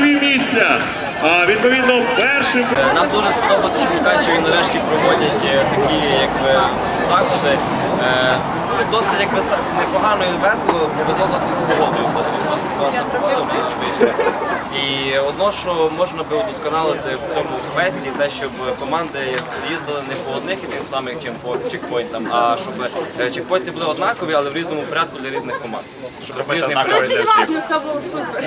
місця. А відповідно першим Нам дуже сподобалося, що Мукачеві нарешті проводять е, такі якби, заходи. Е, Досить якби, непогано і весело, повезло досить з погодою. Класна погода. І одно, що можна би удосконалити в цьому квесті, те, щоб команди їздили не по одних і тим самих чим по чекпоінтам, а щоб е, чекпоінти були однакові, але в різному порядку для різних команд. Щоб різний Дуже важно, все було супер.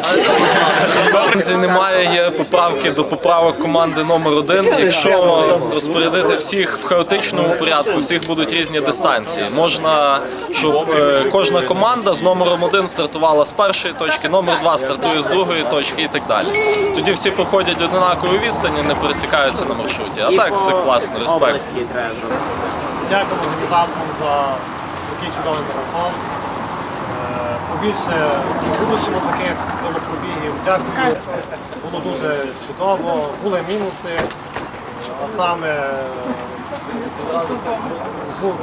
Претензій немає, є поправки до поправок команди номер один. Якщо розпорядити всіх в хаотичному порядку, всіх будуть різні дистанції. Можна, щоб е, кожна команда з номером один стартувала з першої точки, номер два стартує з другої точки і так далі. Тоді всі проходять однакові відстані, не пересікаються на маршруті. А так все класно, респект. Дякую організаторам за такий чудовий марафон. Е, Побільше в будущому таких велопробігів. Дякую. Було дуже чудово. Були мінуси, а саме е,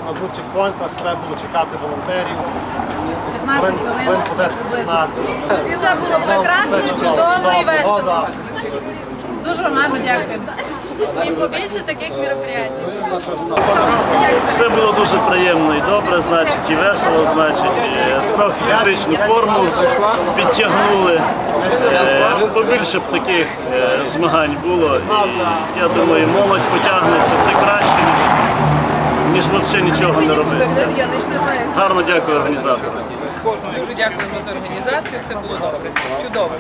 на двох чекпоінтах треба було чекати волонтерів. 15 Хвилин хвилин. по 10-15. І все було прекрасно, чудово і весело. Дуже вам дякую. І побільше таких мероприятий. Все було дуже приємно і добре, значить, і весело, значить, е, трохи фізичну форму підтягнули. Е, Побільше б таких е, змагань було. І, я думаю, молодь потягнеться, це краще, ніж, ніж взагалі нічого не робити. Гарно дякую організаторам. Дуже дякуємо за організацію, все було добре. Чудово.